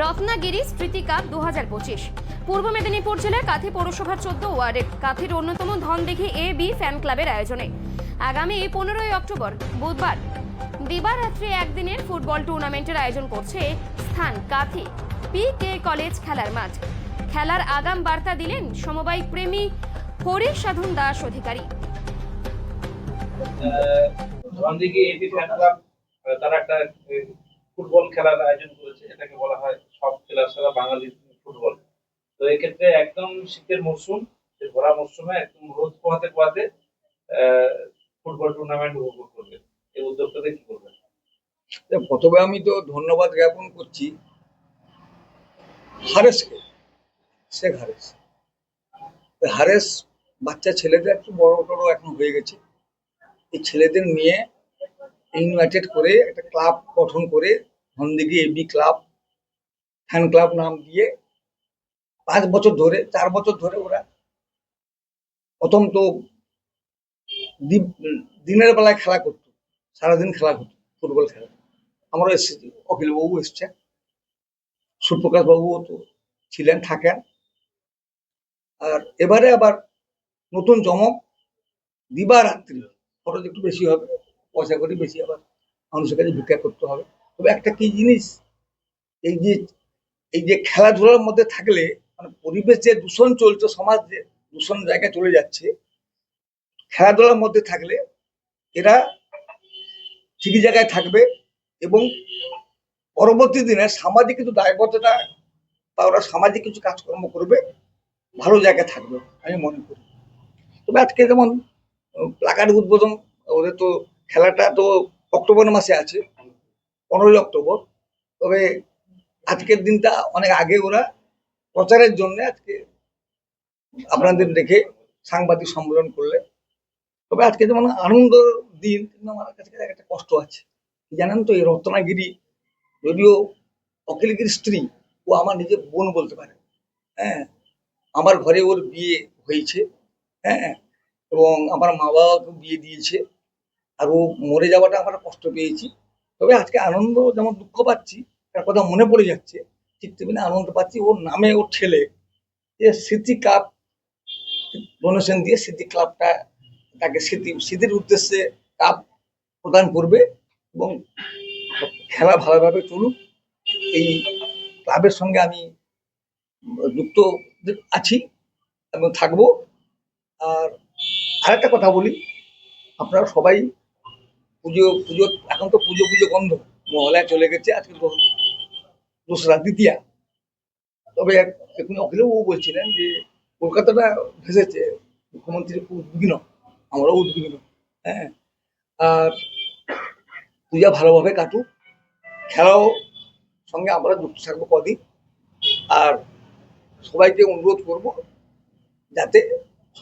রত্নাগিরি স্মৃতি কাপ দু হাজার পঁচিশ। পূর্ব মেদিনীপুর জেলার কাথি পৌরসভার চোদ্দ ওয়ার্ডের কাথির অন্যতম ধনদিঘি এ বি ফ্যান ক্লাবের আয়োজনে। আগামী পনেরোই অক্টোবর, বুধবার, দিবারাত্রি একদিনের ফুটবল টুর্নামেন্টের আয়োজন করছে স্থান কাথি। পি কে কলেজ খেলার মাঠ। খেলার আগাম বার্তা দিলেন সমবায় প্রেমী Hari Sadhan Das Adhikari. AP fan club, তারা একটা ফুটবল খেলার আয়োজন করেছে, এটাকে বলা হয় খেলার সারা বাঙালি ফুটবল। তো এক্ষেত্রে একদম শীতের মরশুম ভরা মরশুমে একদম রোদ পোহাতে পোহাতে ফুটবল টুর্নামেন্ট উপভোগ করবে এই উদ্যোগটাতে কি করবেন? প্রথমে আমি তো ধন্যবাদ জ্ঞাপন করছি হারেসকে শেখ হারেস হারেস বাচ্চা ছেলেদের একটু বড় টড় এখন হয়ে গেছে। এই ছেলেদের নিয়ে ইনভাইটেড করে একটা ক্লাব গঠন করে Dhondighi A B club fan club নাম দিয়ে পাঁচ বছর ধরে, চার বছর ধরে ওরা প্রথম তো দিনের বেলায় খেলা করতো, সারাদিন খেলা করতো, ফুটবল খেলা। আমরা এসেছি অখিলবাবু এসছে, সুপ্রকাশ বাবুও তো ছিলেন, থাকেন। আর এবারে আবার নতুন চমক দিবারাত্রি, খরচ একটু বেশি হবে, পয়সা করি বেশি আবার মানুষের কাছে ভিক্ষা করতে হবে। তবে একটা কি জিনিস এই যে এই যে খেলাধুলার মধ্যে থাকলে মানে পরিবেশ যে দূষণ চলছে, সমাজ যে দূষণ জায়গায় চলে যাচ্ছে, খেলাধুলার মধ্যে থাকলে এরা ঠিকই জায়গায় থাকবে এবং পরবর্তী দিনে সামাজিক কিছু দায়বদ্ধতা বা ওরা সামাজিক কিছু কাজকর্ম করবে, ভালো জায়গায় থাকবে, আমি মনে করি। তবে আজকে যেমন প্লাকার উদ্বোধন, ওদের তো খেলাটা তো অক্টোবর মাসে আছে, পনেরোই অক্টোবর, তবে আজকের দিনটা অনেক আগে ওরা প্রচারের জন্য আজকে আপনাদের দেখে সাংবাদিক সম্মেলন করলে। তবে আজকে যেমন আনন্দ দিন কিন্তু আমার কাছে একটা কষ্ট আছে। জানেন তো, এই রত্নাগিরি যদিও অখিলগির স্ত্রী, ও আমার নিজের বোন বলতে পারে। হ্যাঁ আমার ঘরে ওর বিয়ে হয়েছে। হ্যাঁ এবং আমার মা বাবাকে বিয়ে দিয়েছে। আর ও মরে যাওয়াটা আমরা কষ্ট পেয়েছি। তবে আজকে আনন্দ, যেমন দুঃখ পাচ্ছি তার কথা মনে পড়ে যাচ্ছে, ঠিক আনন্দ পাচ্ছি। ওর নামে ওর ছেলে, যে স্মৃতি কাপ ডোনেশন দিয়ে স্মৃতি ক্লাবটা তাকে স্মৃতি, স্মৃতির উদ্দেশ্যে কাপ প্রদান করবে এবং খেলা ভালোভাবে চলুক। এই ক্লাবের সঙ্গে আমি যুক্ত আছি এবং থাকব। আর আরেকটা কথা বলি, আপনারা সবাই পুজো পুজো, এখন তো পুজো পুজো বন্ধ। মহলায় চলে গেছে, আজকে দোসরা দ্বিতীয়া। তবে এখন অখিলবাবু বলছিলেন যে, কলকাতাটা ভেসেছে, মুখ্যমন্ত্রী উদ্বিগ্ন, আমরাও উদ্বিগ্ন হ্যাঁ। আর পূজা ভালোভাবে কাটুক, খেলাও সঙ্গে আমরা যুক্ত থাকব কদিন। আর সবাইকে অনুরোধ করব যাতে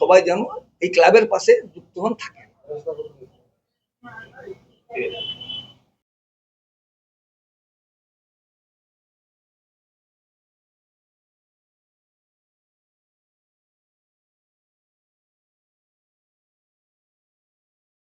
সবাই যেন এই ক্লাবের পাশে যুক্ত হন থাকে।